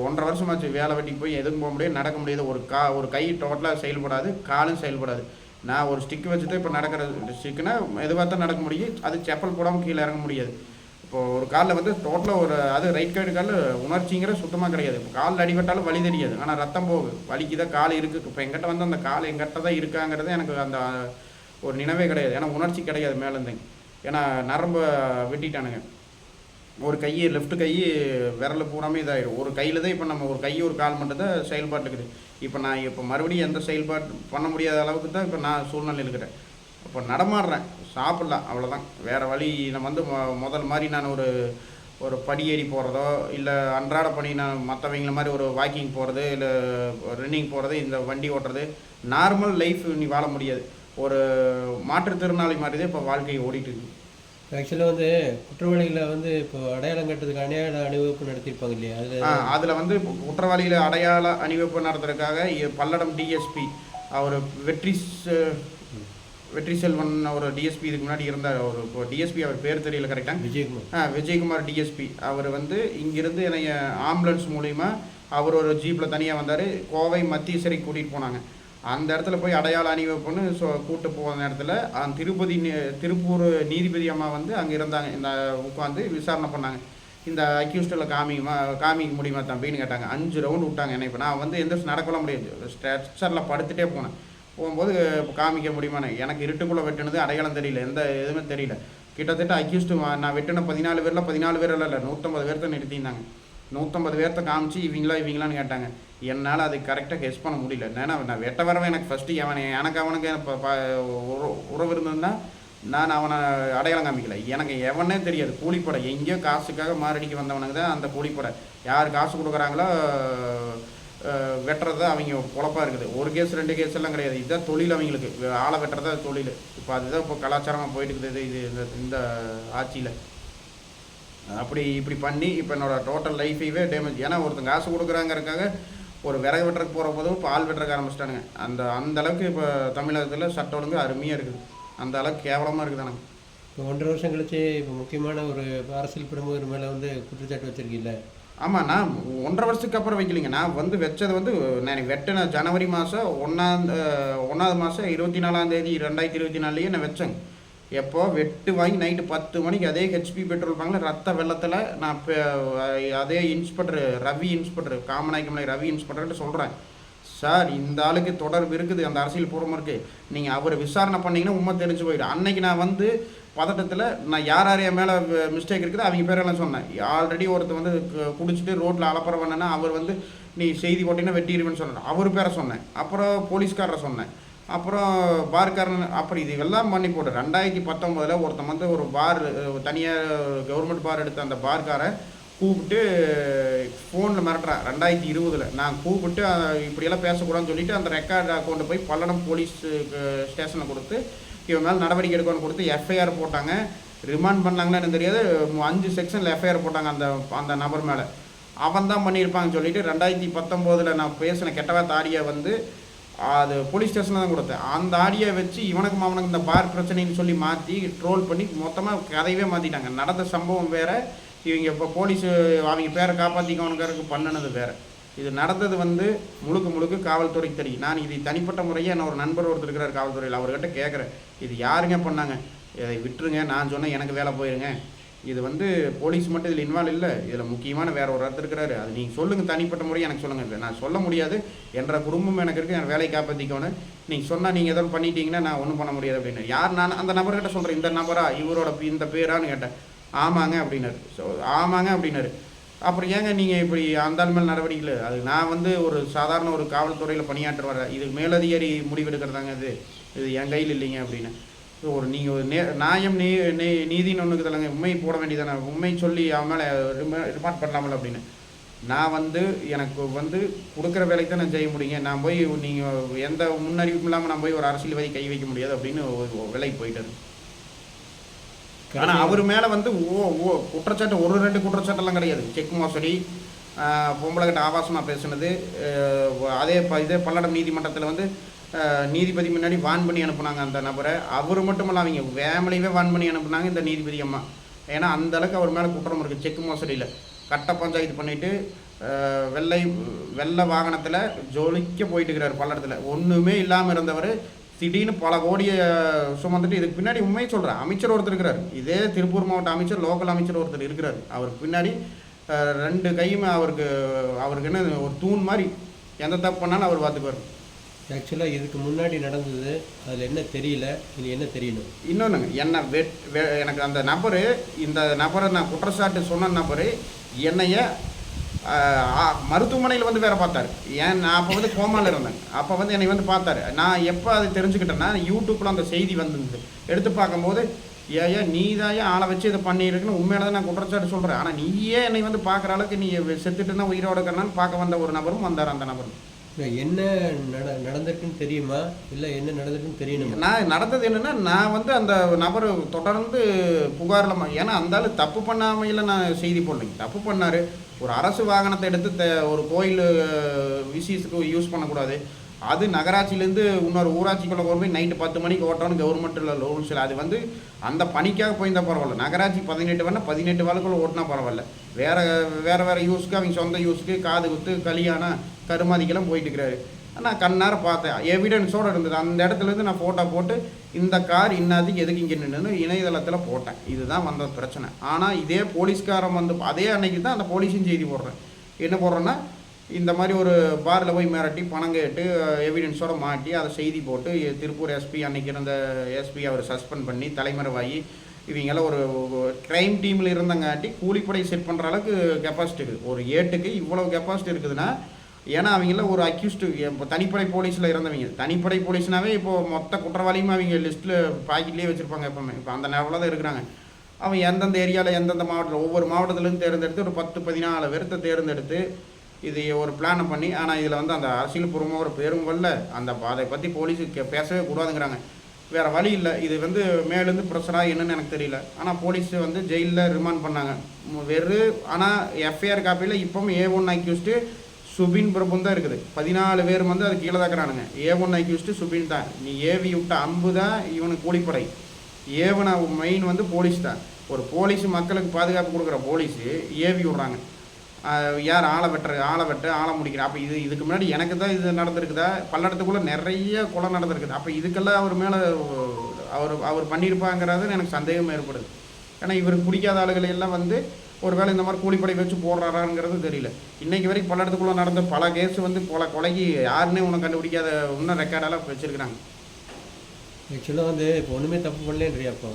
ஒன்றரை வருஷமாச்சு வேலை வெட்டிக்கு போய் எதுவும் போக முடியாது நடக்க முடியாது. ஒரு கா ஒரு கை டோட்டலாக செயல்படாது காலும் செயல்படாது. நான் ஒரு ஸ்டிக் வச்சு தான் இப்போ நடக்கிற ஸ்டிக்குனா எதுவாக தான் நடக்க முடியும். அது செப்பல் போடாமல் கீழே இறங்க முடியாது. இப்போ ஒரு காலில் வந்து டோட்டலாக ஒரு அது ரைட் கைடு காலில் உணர்ச்சிங்கிற சுத்தமாக கிடையாது. இப்போ காலில் அடிபட்டாலும் வலி தெரியாது. ஆனால் ரத்தம் போகுது. வலிக்கு தான் கால் இருக்குது இப்போ எங்கிட்ட வந்து அந்த கால் எங்கிட்ட தான் இருக்காங்கிறது எனக்கு அந்த ஒரு நினைவே கிடையாது. ஏன்னா உணர்ச்சி கிடையாது மேலேருந்து. ஏன்னா நரம்பை வெட்டிட்டானுங்க. ஒரு கை லெஃப்ட் கை விரல் பூராமே இதாயிடும் ஒரு கையில் தான் இப்போ நம்ம ஒரு கை ஒரு கால் மட்டும் தான் செயல்பாட்டு இருக்குது இப்போ நான் இப்போ மறுபடியும் எந்த செயல்பாட்டு பண்ண முடியாத அளவுக்கு தான் இப்போ நான் சூழ்நிலை இருக்கிறேன். இப்போ நடமாடுறேன். சாப்பிட்லாம் அவ்வளோதான் வேறு வழி நம்ம வந்து மொ- முதல் மாதிரி நான் ஒரு ஒரு படியேறி போகிறதோ இல்லை அன்றாட பணி நான் மற்றவங்கள மாதிரி ஒரு வாக்கிங் போகிறது இல்லை ரன்னிங் போகிறது இந்த வண்டி ஓட்டுறது நார்மல் லைஃப் நீ வாழ முடியாது. ஒரு மாற்றுத்திறனாளி மாதிரி தான் இப்போ வாழ்க்கை ஓடிட்டு இருக்கு. ஆக்சுவலாக வந்து குற்றவாளிகளை வந்து இப்போ அடையாளம் கட்டுறதுக்கு அடையாள அணிவகுப்பு நடத்தியிருப்பாங்க இல்லையா? அதில் அதுல வந்து குற்றவாளிகளை அடையாள அணிவகுப்பு நடத்துறதுக்காக பல்லடம் டிஎஸ்பி அவர் வெற்றி வெற்றி செல்வன் ஒரு டிஎஸ்பி இதுக்கு முன்னாடி இருந்தார். அவர் இப்போ டிஎஸ்பி அவர் பேர் தெரியல கரெக்டாக விஜயகுமார். ஆ விஜயகுமார் டிஎஸ்பி அவர் வந்து இங்கிருந்து என்னைய ஆம்புலன்ஸ் மூலிமா அவர் ஒரு ஜீப்பில் தனியாக வந்தார். கோவை மத்திய சிறை கூட்டிகிட்டு போனாங்க. அந்த இடத்துல போய் அடையாள அணிவகுப்புன்னு சொ கூட்டு போன இடத்துல அந்த திருப்பதி திருப்பூர் நீதிபதி அம்மா வந்து அங்கே இருந்தாங்க. இந்த உட்காந்து விசாரணை பண்ணாங்க. இந்த அக்யூஸ்டில் காமிக்குமா காமிக்க முடியுமா தம்பின்னு கேட்டாங்க. அஞ்சு ரவுண்டு விட்டாங்க என்ன இப்போ. நான் வந்து எந்த நடக்கலாம் முடியாது. ஸ்ட்ரெச்சரில் படுத்துட்டே போனேன். போகும்போது காமிக்க முடியுமானே. எனக்கு இருட்டுக்குள்ளே வெட்டினது அடையாளம் தெரியல. எந்த எதுவுமே தெரியல. கிட்டத்தட்ட அக்யூஸ்டு நான் வெட்டின பதினாலு பேரில் பதினாலு பேர் இல்லை நூற்றம்பது பேர்த்த நிறுத்தியிருந்தாங்க. நூற்றம்பது பேர்த்த காமிச்சு இவங்களா இவங்களான்னு கேட்டாங்க. என்னால் அது கரெக்டாக ஹெஸ் பண்ண முடியல. ஏன்னா நான் வெட்ட வரவன் எனக்கு ஃபஸ்ட்டு அவனை எனக்கு அவனுக்கு உறவு இருந்ததுன்னா நான் அவனை அடையாளம் காமிக்கல. எனக்கு எவனே தெரியாது. கூலிப்படை. எங்கேயோ காசுக்காக மாரடிக்கு வந்தவனுக்கு தான் அந்த கூலிப்படை. யார் காசு கொடுக்குறாங்களோ வெட்டுறது தான் அவங்க பொழப்பா இருக்குது. ஒரு கேஸ் ரெண்டு கேஸ் எல்லாம் கிடையாது. இதுதான் தொழில் அவங்களுக்கு. ஆளை வெட்டுறதா தொழில். இப்போ அதுதான் இப்போ கலாச்சாரமாக போயிட்டு இருக்குது. இது இந்த இந்த ஆட்சியில். அப்படி இப்படி பண்ணி இப்போ என்னோட டோட்டல் லைஃபைவே டேமேஜ் ஏன்னா ஒருத்தன் காசு கொடுக்குறாங்கறக்காக ஒரு விறகு வெட்டுறதுக்கு போகிற போதும் இப்போ ஆள் வெட்டுறக்கு ஆரம்பிச்சிட்டானுங்க. அந்த அந்த அளவுக்கு இப்போ தமிழகத்தில் சட்ட ஒழுங்கு அருமையாக இருக்குது. அந்த அளவுக்கு கேவலமாக இருக்குது எனக்கு. இப்போ ஒன்றரை வருஷம் கழிச்சு இப்போ முக்கியமான ஒரு அரசியல் பிரமுகர் மேலே வந்து குற்றச்சாட்டு வச்சிருக்கீல்ல ஆமாம் நான் ஒன்றரை வருஷத்துக்கு அப்புறம் வைக்கலைங்க. நான் வந்து வச்சது வந்து நான் வெட்டின ஜனவரி மாதம் ஒன்றாம் ஒன்றாவது மாதம் இருபத்தி நாலாம் தேதி ரெண்டாயிரத்தி இருபத்தி நாலுலேயே நான் வச்சேங்க. எப்போ? வெட்டு வாங்கி நைட்டு பத்து மணிக்கு அதே ஹெச்பி பெட்ரோல் பங்கில் ரத்த வெள்ளத்தில் நான் இப்போ அதே இன்ஸ்பெக்டர் ரவி இன்ஸ்பெக்டர் காமநாயக்கமலை ரவி இன்ஸ்பெக்டர்கிட்ட சொல்கிறேன் சார் இந்த ஆளுக்கு தொடர்பு இருக்குது. அந்த அரசியல் பூர்வமாக இருக்குது நீங்கள் அவர் விசாரணை பண்ணிங்கன்னா உண்மை தெரிஞ்சு போயிடும். அன்னைக்கு நான் வந்து பதட்டத்தில் நான் யார் யார் என் மேலே மிஸ்டேக் இருக்குது அவங்க பேரெல்லாம் சொன்னேன். ஆல்ரெடி ஒருத்தர் வந்து கு- குடிச்சிட்டு ரோட்டில் அலப்பற பண்ணேன்னா அவர் வந்து நீ செய்தி போட்டிங்கன்னா வெட்டிடுவேன்னு சொன்னார். அவர் பேரை சொன்னேன். அப்புறம் போலீஸ்காரரை சொன்னேன். அப்புறம் பார்க்காரன் அப்புறம் இது எல்லாம் பண்ணி போட்டு ரெண்டாயிரத்தி பத்தொம்போதில் ஒருத்தன் வந்து ஒரு பார் தனியாக கவர்மெண்ட் பார் எடுத்த அந்த பார்காரை கூப்பிட்டு ஃபோனில் மிரட்டுறான் ரெண்டாயிரத்தி இருபதில். நான் கூப்பிட்டு இப்படியெல்லாம் பேசக்கூடாதுன்னு சொல்லிட்டு அந்த ரெக்கார்டை கொண்டு போய் பல்லடம் போலீஸ் ஸ்டேஷனில் கொடுத்து இவன் மேலே நடவடிக்கை எடுக்கணும்னு கொடுத்து எஃப்ஐஆர் போட்டாங்க. ரிமாண்ட் பண்ணாங்கன்னா எனக்கு தெரியாது. அஞ்சு செக்ஷனில் எஃப்ஐஆர் போட்டாங்க அந்த அந்த நபர் மேலே. அவன் தான் பண்ணியிருப்பாங்கன்னு சொல்லிட்டு ரெண்டாயிரத்தி பத்தொம்போதில் நான் பேசின கெட்டவா தாரியை வந்து அது போலீஸ் ஸ்டேஷனில் தான் கொடுத்தேன். அந்த ஆடியை வச்சு இவனுக்கு அவனுக்கு இந்த பார் பிரச்சனைன்னு சொல்லி மாற்றி ட்ரோல் பண்ணி மொத்தமாக கதையவே மாற்றிட்டாங்க நடந்த சம்பவம் வேறு. இவங்க இப்போ போலீஸ் அவங்க பேரை காப்பாற்றிக்கவனுக்காருக்கு பண்ணினது வேறு. இது நடந்தது வந்து முழுக்க முழுக்க காவல்துறைக்கு தெரியும். நான் இது தனிப்பட்ட முறையாக என்ன ஒரு நண்பர் ஒருத்தர் இருக்கிறார் காவல்துறையில். அவர்கிட்ட கேட்குறேன் இது யாருங்க பண்ணாங்க? இதை விட்டுருங்க. நான் சொன்னேன் எனக்கு வேலை போயிருங்க. இது வந்து போலீஸ் மட்டும் இதில் இன்வால்வ் இல்லை. இதில் முக்கியமான வேற ஒரு ஒருத்தர் இருக்கிறாரு. அது நீங்கள் சொல்லுங்கள் தனிப்பட்ட முறையை எனக்கு சொல்லுங்கள் நான் சொல்ல முடியாது. என்ற குடும்பம் எனக்கு இருக்குது என் வேலையை காப்பாற்றிக்கணும் நீங்கள் சொன்னால் நீங்கள் எதாவது பண்ணிட்டீங்கன்னா நான் ஒன்றும் பண்ண முடியாது அப்படின்னு. யார் நான் அந்த நபர்கிட்ட சொல்கிறேன் இந்த நபரா இவரோட இந்த பேரான்னு கேட்டேன். ஆமாங்க அப்படின்னாரு. ஸோ ஆமாங்க அப்படின்னாரு. அப்புறம் ஏங்க நீங்கள் இப்படி அந்த மேல் நடவடிக்கை அது நான் வந்து ஒரு சாதாரண ஒரு காவல்துறையில் பணியாற்ற வரேன் இது மேலதிகாரி முடிவெடுக்கிறதாங்க இது இது என் கையில் இல்லைங்க அப்படின்னு. ஸோ ஒரு நீங்கள் ஒரு நே நியாயம் நீ நீ நீதின்னு ஒன்றுக்கு தலைங்க. உண்மை போட வேண்டியதானே? உண்மை சொல்லி அவன் மேலே ரிமார்ட் பண்ணலாமல் அப்படின்னு. நான் வந்து எனக்கு வந்து கொடுக்குற வேலைக்கு தான் நான் செய்ய முடியுங்க. நான் போய் நீங்கள் எந்த முன்னறிவிப்பும் இல்லாமல் நான் போய் ஒரு அரசியல்வாதி கை வைக்க முடியாது அப்படின்னு ஒரு விலைக்கு போயிட்டாரு. ஆனால் அவர் மேலே வந்து ஓ ஓ குற்றச்சாட்டு ஒரு ரெண்டு குற்றச்சாட்டெல்லாம் கிடையாது. செக் மோசடி ஆஹ், பொம்பளை கிட்ட ஆபாசமாக பேசுனது அதே ப இதே பல்லடம் நீதிமன்றத்தில் வந்து நீதிபதி முன்னாடி வான் பண்ணி அனுப்புனாங்க அந்த நபரை. அவர் மட்டும் இல்லை அவங்க வேமலையவே வான் பண்ணி அனுப்புனாங்க இந்த நீதிபதி அம்மா. ஏன்னா அந்த அளவுக்கு அவர் மேலே குற்றம் இருக்குது செக் மோசடியில் கட்ட பஞ்சாயத்து பண்ணிவிட்டு வெள்ளை வெள்ளை வாகனத்தில் ஜொலிக்க போயிட்டு இருக்கிறார் பல்லடத்தில் ஒன்றுமே இல்லாமல் இருந்தவர் திடீர்னு பல கோடியை சுமந்துட்டு இதுக்கு பின்னாடி உண்மையை சொல்கிறேன் அமைச்சர் ஒருத்தர் இருக்கிறார். இதே திருப்பூர் மாவட்ட அமைச்சர் லோக்கல் அமைச்சர் ஒருத்தர் இருக்கிறார். அவருக்கு பின்னாடி ரெண்டு கையுமே அவருக்கு அவருக்கு என்ன ஒரு தூண் மாதிரி. எந்த தப்பு பண்ணாலும் அவர் பார்த்துக்குவார். ஆக்சுவலாக இதுக்கு முன்னாடி நடந்தது அதில் என்ன தெரியல இனி என்ன தெரியணும்? இன்னொன்றுங்க என்ன வெட் வெ- எனக்கு அந்த நபர் இந்த நபரை நான் குற்றச்சாட்டு சொன்ன நபர் என்னைய மருத்துவமனையில் வந்து வேற பார்த்தாரு. ஏன் நான் அப்போ வந்து கோமாவில் இருந்தேன். அப்போ வந்து என்னை வந்து பார்த்தாரு. நான் எப்போ அதை தெரிஞ்சுக்கிட்டேன்னா யூடியூப்பில் அந்த செய்தி வந்துருந்தது எடுத்து பார்க்கும்போது ஏயா நீ தான் ஆளை வச்சு இதை பண்ணியிருக்குன்னு உண்மையில தான் நான் குற்றச்சாட்டு சொல்கிறேன் ஆனால் நீயே என்னை வந்து பார்க்குற அளவுக்கு நீ செத்துட்டு தான் உயிரோடு இருக்கிறனான்னு பார்க்க வந்த ஒரு நபரும் வந்தார் அந்த நபரும். என்ன நட நடந்திருக்குன்னு தெரியுமா? இல்லை என்ன நடந்திருக்குன்னு தெரியணுமா? நான் நடந்தது என்னென்னா நான் வந்து அந்த நபர் தொடர்ந்து புகாரில் ஏன்னா அந்த தப்பு பண்ணாமையில் நான் செய்தி போடலைங்க. தப்பு பண்ணார். ஒரு அரசு வாகனத்தை எடுத்து த- ஒரு கோயில் விசேஷத்துக்கு யூஸ் பண்ணக்கூடாது. அது நகராட்சியிலேருந்து இன்னொரு ஊராட்சிக்குள்ளே கொண்டு போய் நைட்டு பத்து மணிக்கு ஓட்டணும் கவர்மெண்ட்டில் ரூல்ஸ் இல்லை. அது வந்து அந்த பணிக்காக போயிருந்தால் பரவாயில்ல. நகராட்சி பதினெட்டு வேணா பதினெட்டு வாளுக்குள்ள ஓட்டினா பரவாயில்ல. வேறு வேறு வேறு யூஸ்க்கு அவங்க சொந்த யூஸ்க்கு காது குத்து கல்யாணம் கருமாதிக்கெல்லாம் போயிட்டு இருக்கிறாரு நான் கண்ணார பார்த்தேன். எவிடன்ஸோடு இருந்தது. அந்த இடத்துல இருந்து நான் ஃபோட்டோ போட்டு இந்த கார் இன்னாதுக்கு எதுக்கு இங்கே நின்றுன்னு இணையதளத்தில் போட்டேன். இதுதான் வந்த பிரச்சனை. ஆனால் இதே போலீஸ்காரன் வந்து அதே அன்னைக்கு தான் அந்த போலீஸும் செய்தி போடுறேன். என்ன போடுறேன்னா இந்த மாதிரி ஒரு பாரில் போய் மிரட்டி பணம் கேட்டு எவிடன்ஸோடு மாட்டி அதை செய்தி போட்டு திருப்பூர் எஸ்பி அன்னைக்கு இருந்த எஸ்பி அவர் சஸ்பெண்ட் பண்ணி தலைமறைவாகி இவங்கெல்லாம் ஒரு க்ரைம் டீமில் இருந்தங்காட்டி கூலிப்படை செட் பண்ணுற அளவுக்கு கெப்பாசிட்டி இருக்குது. ஒரு ஏட்டுக்கு இவ்வளோ கெப்பாசிட்டி இருக்குதுன்னா ஏன்னா அவங்களாம் ஒரு அக்யூஸ்டு இப்போ தனிப்படை போலீஸில் இருந்தவங்க தனிப்படை போலீஸ்னாவே இப்போது மொத்த குற்றவாளியும் அவங்க லிஸ்ட்டில் பாக்கெட்லேயே வச்சுருப்பாங்க எப்பவுமே. இப்போ அந்த லெவலில் தான் இருக்கிறாங்க. அவன் எந்தெந்த ஏரியாவில் எந்தெந்த மாவட்டத்தில் ஒவ்வொரு மாவட்டத்துலேருந்து தேர்ந்தெடுத்து ஒரு பத்து பதினாலு பேர்த்தை தேர்ந்தெடுத்து இது ஒரு பிளானை பண்ணி ஆனால் இதில் வந்து அந்த அரசியல் பூர்வமாக ஒரு பேரும் வரல. அந்த அதை பற்றி போலீஸுக்கு பேசவே கூடாதுங்கிறாங்க. வேறு வழி இல்லை. இது வந்து மேலேருந்து ப்ரெஷராக என்னன்னு எனக்கு தெரியல. ஆனால் போலீஸ் வந்து ஜெயிலில் ரிமாண்ட் பண்ணாங்க. வெறு ஆனால் எஃப்ஐஆர் காப்பியில் இப்பவும் ஏ ஒன் அக்யூஸ்டு சுபின் பிரபுன் தான் இருக்குது. பதினாலு பேர் வந்து அது கீழே தாக்குறானுங்க. ஏ ஒன் அக்யூஸ்டு சுபின் தான். நீ ஏவி விட்ட அம்பு தான் இவனுக்கு கூலிப்படை. ஏவன மெயின் வந்து போலீஸ் தான். ஒரு போலீஸ் மக்களுக்கு பாதுகாப்பு கொடுக்குற போலீஸு ஏவி விடுறாங்க. யார் ஆளை வெட்டுற ஆளை வெட்டு ஆளை முடிக்கிற? அப்போ இது இதுக்கு முன்னாடி எனக்கு தான் இது நடந்திருக்குதா? பல்லடத்துக்குள்ளே நிறைய கொலை நடந்திருக்குது. அப்போ இதுக்கெல்லாம் அவர் மேலே அவர் அவர் பண்ணியிருப்பாங்கிறது எனக்கு சந்தேகம் ஏற்படுது. ஏன்னா இவருக்கு பிடிக்காத ஆளுகளை எல்லாம் வந்து ஒருவேளை இந்த மாதிரி கூலிப்படை வச்சு போடுறாராங்கிறது தெரியல. இன்னைக்கு வரைக்கும் பல்லடத்துக்குள்ளே நடந்த பல கேஸ் வந்து பல கொலைக்கு யாருன்னே உனக்கு கண்டுபிடிக்காத இன்னும் ரெக்கார்டெல்லாம் வச்சுருக்கிறாங்க. ஆக்சுவலாக வந்து இப்போ ஒன்றுமே தப்பு பண்ணலேன்றியா அப்போ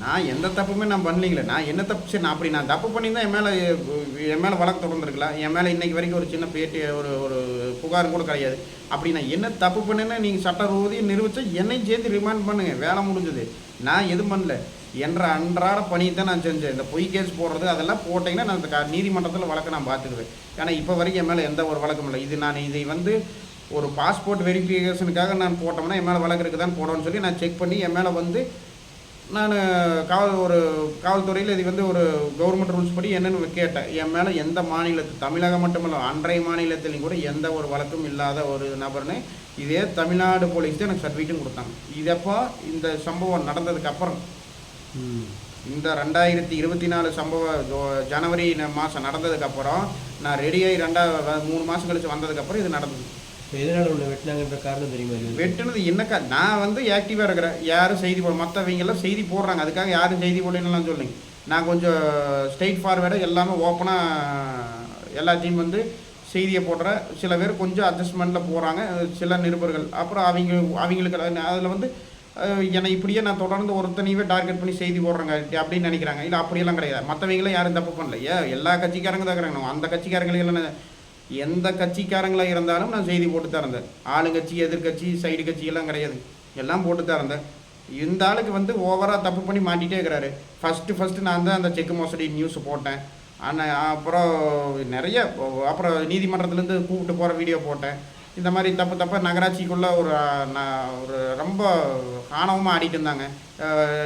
நான் எந்த தப்புமே நான் பண்ணலீங்களே. நான் என்ன தப்பு சரி நான் அப்படி நான் தப்பு பண்ணியிருந்தா என் மேலே என் மேலே வழக்கு தொடர்ந்துருக்கலாம். என் மேலே இன்னைக்கு வரைக்கும் ஒரு சின்ன பேட்டி ஒரு ஒரு புகாரும் கூட கிடையாது. அப்படி நான் என்ன தப்பு பண்ணேன்னு நீங்கள் சட்ட ரூதியை நிரூபிச்சா என்னையும் சேர்த்து ரிமாண்ட் பண்ணுங்க. வேலை முடிஞ்சது. நான் எதுவும் பண்ணல. என்ற அன்றாட பணியை தான் நான் செஞ்சேன். இந்த பொய் கேஸ் போடுறது அதெல்லாம் போட்டிங்கன்னா நான் இந்த நீதிமன்றத்தில் வழக்கை நான் பார்த்துக்குவேன். ஏன்னா இப்போ வரைக்கும் என் மேலே எந்த ஒரு வழக்கம் இல்லை. இது நான் இதை வந்து ஒரு பாஸ்போர்ட் வெரிஃபிகேஷனுக்காக நான் போட்டோம்னா என் மேலே வழக்கு இருக்குதான்னு போடணும்னு சொல்லி நான் செக் பண்ணி என் மேலே வந்து நான் காவல் ஒரு காவல்துறையில் இது வந்து ஒரு கவர்மெண்ட் ரூல்ஸ் படி என்னென்னு கேட்டேன். என் மேலே எந்த மாநிலத்தில் தமிழகம் மட்டுமல்ல அன்றைய மாநிலத்திலையும் கூட எந்த ஒரு வழக்கும் இல்லாத ஒரு நபர்னு இதே தமிழ்நாடு போலீஸ் தான் எனக்கு சர்டிஃபிகேட்டும் கொடுத்தாங்க. இதப்போ இந்த சம்பவம் நடந்ததுக்கப்புறம் இந்த ரெண்டாயிரத்தி இருபத்தி நாலு சம்பவம் ஜோ- ஜனவரி மாதம் நடந்ததுக்கப்புறம் நான் ரெடியாகி ரெண்டா மூணு மாதம் கழிச்சு வந்ததுக்கப்புறம் இது நடந்தது. எதனால் உன்னை வெட்டினாங்கன்ற காரணம் தெரியுமா வெட்டுனது என்னக்கா நான் வந்து ஆக்டிவாக இருக்கிறேன். யாரும் செய்தி போட மற்றவங்கெல்லாம் செய்தி போடுறாங்க. அதுக்காக யாரும் செய்தி போடலாம் சொல்லுங்க நான் கொஞ்சம் ஸ்ட்ரெயிட் ஃபார்வேர்டாக எல்லாமே ஓப்பனாக எல்லாத்தையும் வந்து செய்தியை போடுற சில பேர் கொஞ்சம் அட்ஜஸ்ட்மெண்ட்டில் போகிறாங்க சில நிருபர்கள் அப்புறம் அவங்க அவங்களுக்கு அதில் வந்து என்னை இப்படியே நான் தொடர்ந்து ஒருத்தனையவே டார்கெட் பண்ணி செய்தி போடுறாங்க அப்படின்னு நினைக்கிறாங்க. இல்லை அப்படியெல்லாம் கிடையாது. மற்றவங்களும் யாரும் தப்பு பண்ணல. எல்லா கட்சிக்காரங்க தான் இருக்கிறாங்க. அந்த கட்சிக்காரங்களும் எந்த கட்சிக்காரங்களாக இருந்தாலும் நான் செய்தி போட்டு தான் இருந்தேன். ஆளுங்கட்சி எதிர்கட்சி சைடு கட்சி எல்லாம் கிடையாது. எல்லாம் போட்டு தான் இருந்தேன். இந்த ஆளுக்கு வந்து ஓவராக தப்பு பண்ணி மாட்டிகிட்டே இருக்கிறாரு. ஃபஸ்ட்டு ஃபஸ்ட்டு நான் தான் அந்த செக் மோசடி நியூஸ் போட்டேன். ஆனால் அப்புறம் நிறைய அப்புறம் நீதிமன்றத்துலேருந்து கூப்பிட்டு போகிற வீடியோ போட்டேன். இந்த மாதிரி தப்பு தப்பாக நகராட்சிக்குள்ளே ஒரு ஒரு ரொம்ப ஆணவமாக ஆடிட்டு இருந்தாங்க.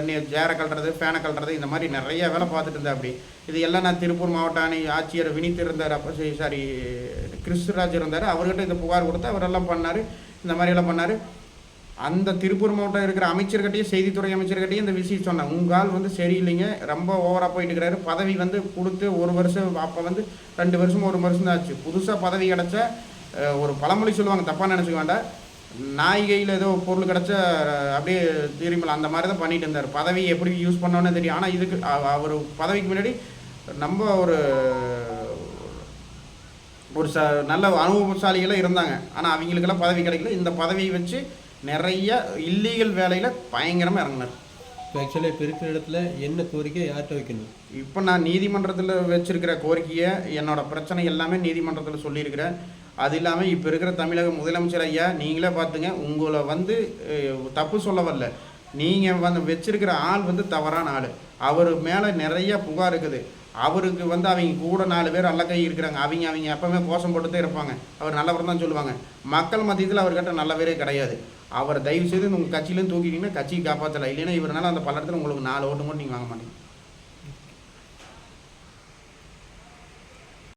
நீ சேரை கழட்டுறது ஃபேனை கழட்டுறது இந்த மாதிரி நிறைய வேலை பார்த்துட்டு இருந்தேன் அப்படி. இது எல்லாம் நான் திருப்பூர் மாவட்ட ஆணை ஆட்சியர் வினித் இருந்தார். அப்போ சாரி கிறிஸ்துராஜ் இருந்தார். அவர்கிட்ட இந்த புகார் கொடுத்து அவரெல்லாம் பண்ணார். இந்த மாதிரி எல்லாம் பண்ணார். அந்த திருப்பூர் மாவட்டம் இருக்கிற அமைச்சர்கிட்டயும் செய்தித்துறை அமைச்சர்கிட்டையும் இந்த விஷயம் சொன்னேன். உங்கள் ஆள் வந்து சரியில்லைங்க. ரொம்ப ஓவராக போயிட்டு இருக்கிறாரு. பதவி வந்து கொடுத்து ஒரு வருஷம் அப்போ வந்து ரெண்டு வருஷம் ஒரு வருஷம் தான் ஆச்சு. புதுசாக பதவி கிடச்சா ஒரு பழமொழி சொல்லுவாங்க தப்பாக நினச்சிக்க வேண்டாம். நாய் கையில் ஏதோ பொருள் கிடச்சா அப்படியே திரும்பலாம் அந்த மாதிரி தான் பண்ணிட்டு இருந்தார். பதவி எப்படி யூஸ் பண்ணோன்னு தெரியும். ஆனால் இதுக்கு அவ- அவர் பதவிக்கு முன்னாடி நம்ம ஒரு ஒரு ச நல்ல அனுபவசாலிகளாக இருந்தாங்க. ஆனால் அவங்களுக்கெல்லாம் பதவி கிடைக்கல. இந்த பதவியை வச்சு நிறைய இல்லீகல் வேலையில் பயங்கரமாக இறங்கினார். இப்போ ஆக்சுவலாக இப்போ இருக்கிற இடத்துல என்ன கோரிக்கை யார்கிட்ட வைக்கணும்? இப்போ நான் நீதிமன்றத்தில் வச்சிருக்கிற கோரிக்கையை என்னோட பிரச்சனை எல்லாமே நீதிமன்றத்தில் சொல்லியிருக்கிறேன். அது இல்லாமல் இப்போ இருக்கிற தமிழக முதலமைச்சர் ஐயா நீங்களே பார்த்துங்க உங்களை வந்து தப்பு சொல்ல வரல. நீங்கள் வந்து வச்சிருக்கிற ஆள் வந்து தவறான ஆள். அவர் மேலே நிறைய புகார் இருக்குது. அவருக்கு வந்து அவங்க கூட நாலு பேர் அல்ல கை இருக்கிறாங்க. அவங்க அவங்க எப்போவுமே கோஷம் போட்டுதான் இருப்பாங்க. அவர் நல்லவர் தான் சொல்லுவாங்க. மக்கள் மத்தியத்தில் அவர்கிட்ட நல்லவரே கிடையாது. அவர் தயவு செய்து உங்கள் கட்சியிலேருந்து தூக்கிட்டீங்கன்னா கட்சியை காப்பாற்றலை இல்லைன்னா இவரால் அந்த பல்லடத்தில் உங்களுக்கு நாலு ஓட்டு மட்டும் நீங்கள் வாங்க மாட்டீங்க.